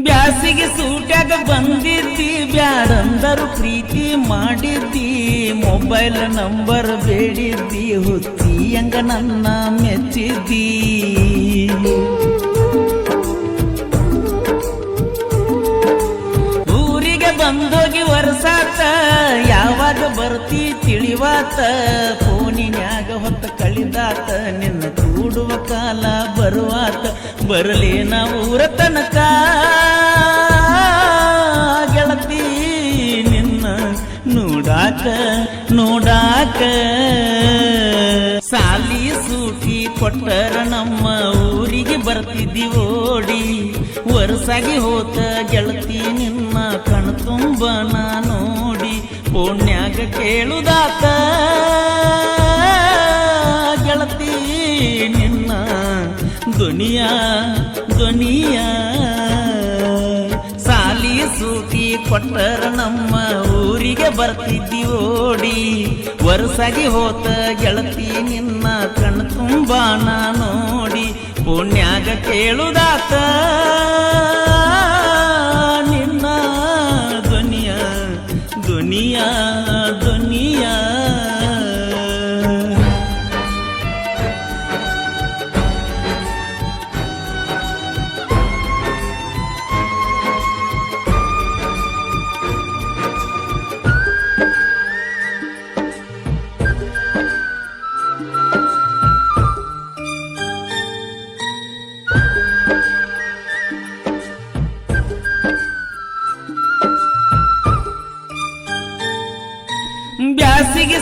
ಬ್ಯಾಸಿಗೆ ಸೂಟ್ಯಾಗ ಬಂದಿದ್ದಿ ಬ್ಯಾಡಂದರು ಪ್ರೀತಿ ಮಾಡಿದ್ದಿ mobile number ಬೇಡಿದ್ದಿ ಹುತ್ತಿ ಹಂಗ ನನ್ನ ಮೆಚ್ಚಿದ್ದಿ. ಊರಿಗೆ ಬಂದೋಗಿ ವರ್ಸಾತ ಯಾವಾಗ ಬರ್ತಿ ತಿಳಿವಾತ, ಫೋನಿನ್ಯಾಗ ಹೊತ್ತ ಕಳಿದಾತ, ನಿನ್ನ ಕೂಡುವ ಕಾಲ ಬರುವಾತ ಬರಲೇನ ಊರ ತನಕ. ನೋಡಾಕ ನೋಡಾಕ. ಸಾಲಿ ಸೂಟಿ ಕೊಟ್ಟರ ನಮ್ಮ ಊರಿಗೆ ಬರ್ತಿದ್ದಿ ಓಡಿ. ವರ್ಷಾಗಿ ಹೋತ ಗೆಳತಿ ನಿನ್ನ ಕಣ ತುಂಬ ನಾ ನೋಡಿ. ಪೋಣ್ಯಾಗ ಕೇಳುದಾತ. ಗೆಳತಿ ನಿನ್ನ ದುನಿಯಾ ಸೂಟಿ ಕೊಟ್ಟರ ನಮ್ಮ ಊರಿಗೆ ಬರ್ತಿದ್ದಿ ಓಡಿ. ವರ್ಷಾಗಿ ಹೋತ ಗೆಳತಿ ನಿನ್ನ ಕಣ್ ತುಂಬ ನಾ ನೋಡಿ ಪುಣ್ಯಾಗ ಕೇಳುದಾತ. ನಿನ್ನ ದುನಿಯಾ ದುನಿಯಾ ದುನಿಯಾ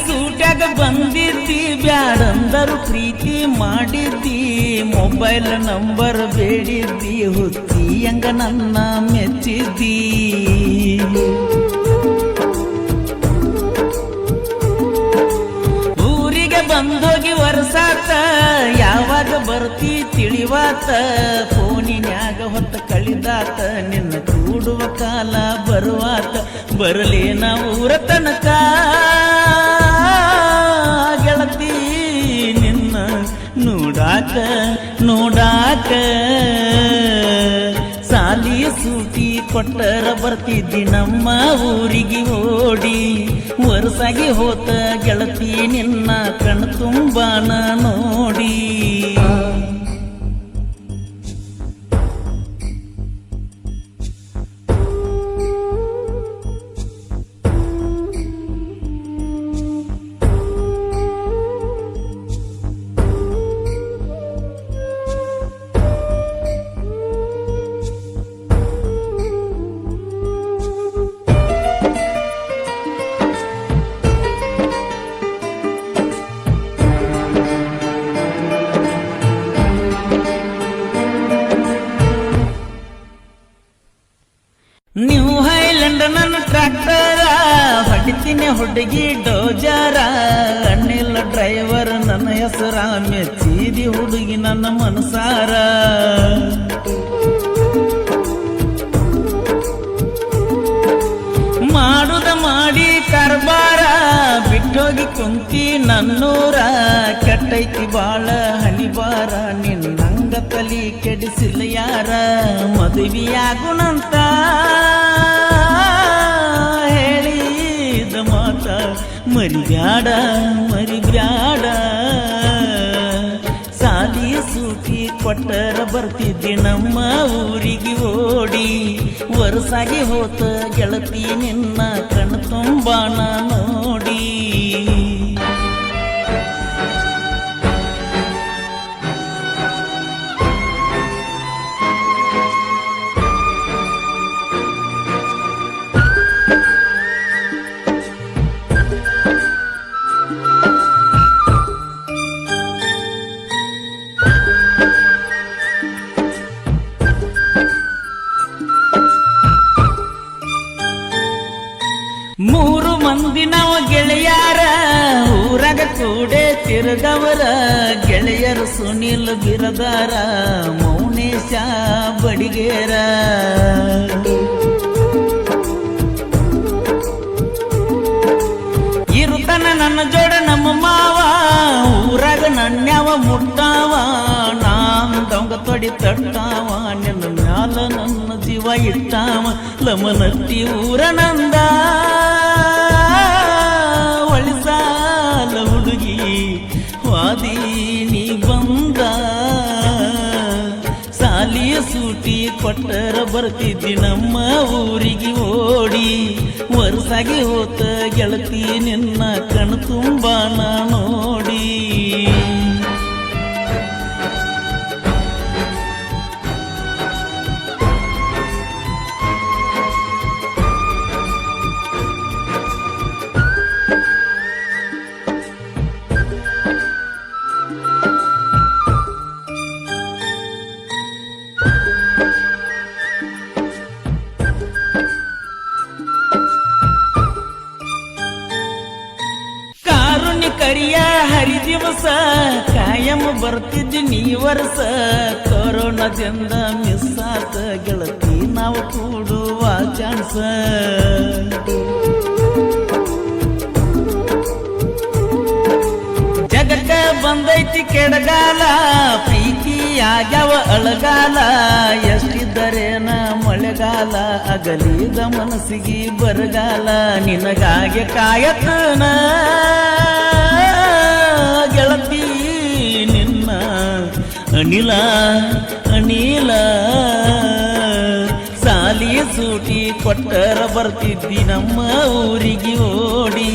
ಸೂಟ್ಯಾಗ ಬಂದಿದ್ದಿ ಬ್ಯಾಡಂದರು ಪ್ರೀತಿ ಮಾಡಿದ್ದಿ ಮೊಬೈಲ್ ನಂಬರ್ ಬೇಡಿದ್ದಿ ಹುತ್ತಿ ಹೆಂಗ ನನ್ನ ಮೆಚ್ಚಿದ್ದಿ ಊರಿಗೆ ಬಂದೋಗಿ ವರ್ಸಾತ ಯಾವಾಗ ಬರ್ತಿ ತಿಳಿವಾತ, ಫೋನಿನ್ಯಾಗ ಹೊತ್ತ ಕಳಿದಾತ, ನಿನ್ನ ಕೂಡುವ ಕಾಲ ಬರುವಾತ ಬರಲೇನ ಊರ ತನಕ. ನೋಡಾಕ ನೋಡಾಕ. ಸಾಲಿ ಸೂಟಿ ಕೊಟ್ಟರ ಬರ್ತಿದ್ದಿ ನಮ್ಮ ಊರಿಗೆ ಓಡಿ. ವರ್ಷಾಗಿ ಹೋತ ಗೆಳತಿ ನಿನ್ನ ಕಣ್ ತುಂಬಾನ ನೋಡಿ. ನನ್ನ ಟ್ರ್ಯಾಕ್ಟರ, ಹೊಡಿತೀನಿ ಹುಡುಗಿ ಡೋಜಾರ. ಅಣ್ಣಿಲ್ಲ ಡ್ರೈವರ್, ನನ್ನ ಹೆಸರ ಮೆಚ್ಚಿದಿ ಹುಡುಗಿ ನನ್ನ ಮನಸಾರ. ಮಾಡುದ ಮಾಡಿ ಕಾರ್ಬಾರ, ಬಿಟ್ಟೋಗಿ ಕುಂತಿ ನನ್ನೂರ. ಕೆಟ್ಟೈತಿ ಬಾಳ ಹನಿಬಾರ ನಿನ್ನಂಗ ತಲಿ ಕೆಡಿಸಿಲ್ಲ ಯಾರ. ಮದುವೆಯಾಗುಣಂತ ಮರಿಬ್ಯಾಡ ಮರಿಬ್ಯಾಡ. ಸಾಲಿ ಸೂಟಿ ಕೊಟ್ಟರ ಬರ್ತಿದ್ದೆ ನಮ್ಮ ಊರಿಗೆ ಓಡಿ. ವರ್ಷಾಗಿ ಹೋತ ಗೆಳತಿ ನಿನ್ನ ಕಣ್ ತುಂಬಾನ ಮೂರು ಮಂದಿ ನಾವು ಗೆಳೆಯಾರ. ಊರಾಗ ಕೂಡೆ ತಿರುಗವರ. ಗೆಳೆಯರು ಸುನಿಲ್ ಬಿರದಾರ, ಮೌನೇಶ ಬಡಿಗೇರ. ಇರುತನ ನನ್ನ ಜೋಡ ನಮ್ಮ ಮಾವ, ಊರಾಗ ನನ್ಯಾವ ಮುಟ್ಟಾವ. ನಾನು ದೊಂಗ ತೊಡಿ ತಟ್ಟಾವ, ನಿನ್ನ ಮ್ಯಾಲ ನನ್ನ ಜೀವ ಇಟ್ಟಾವ. ಲಮನತ್ತಿ ಊರ ನಂದ. ಕೊಟ್ಟರ ಬರ್ತಿದ್ದಿ ನಮ್ಮ ಊರಿಗೆ ಓಡಿ. ವರ್ಷಾಗಿ ಹೋತ ಗೆಳತಿ ನಿನ್ನ ಕಣ್ ತುಂಬ ನೋಡಿ. ಕರಿಯ ಹರಿ ದಿವಸ ಕಾಯಂ ಬರ್ತಿದ್ದಿ ನೀ ವರ್ಷ ಕೊರೋನಾದಿಂದ ಮಿಸ್ ಆತ ಗೆಳತಿ, ನಾವು ಕೂಡುವ ಚಾನ್ಸ ಜಗಕ್ಕ ಬಂದೈತಿ ಕೆಡಗಾಲ, ಪ್ರೀತಿ ಆಗ್ಯಾವ ಅಳಗಾಲ. ಎಷ್ಟಿದ್ದರೇನ ಮಳೆಗಾಲ, ಅಗಲಿದ ಮನಸ್ಸಿಗೆ ಬರಗಾಲ. ನಿನಗಾಗೆ ಕಾಯತನ ಅನಿಲ ಅನಿಲ. ಸಾಲಿ ಸೂಟಿ ಕೊಟ್ಟರ ಬರ್ತಿದ್ದಿ ನಮ್ಮ ಊರಿಗೆ ಓಡಿ.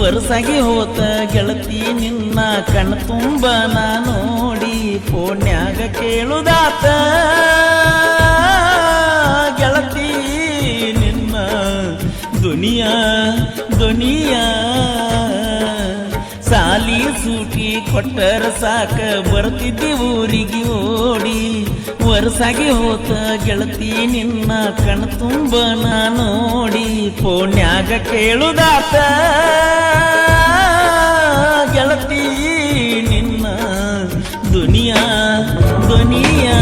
ವರ್ಷಾಗಿ ಹೋತ ಗೆಳತಿ ನಿನ್ನ ಕಣ್ ತುಂಬ ನೋಡಿ. ಫೋನ್ಯಾಗ ಕೇಳುದಾತ. ಗೆಳತಿ ನಿನ್ನ ದುನಿಯಾ ದುನಿಯಾ ಸೂಟಿ ಕೊಟ್ಟರ ಸಾಕ ಬರ್ತಿದ್ದೆ ಊರಿಗೆ ಓಡಿ. ವರ್ಷಾಗಿ ಹೋತ ಗೆಳತಿ ನಿನ್ನ ಕಣ್ತುಂಬ ನಾ ನೋಡಿ. ಪೋಣ್ಯಾಗ ಕೇಳುದಾತ, ಗೆಳತಿ ನಿನ್ನ ದುನಿಯಾ ದುನಿಯಾ.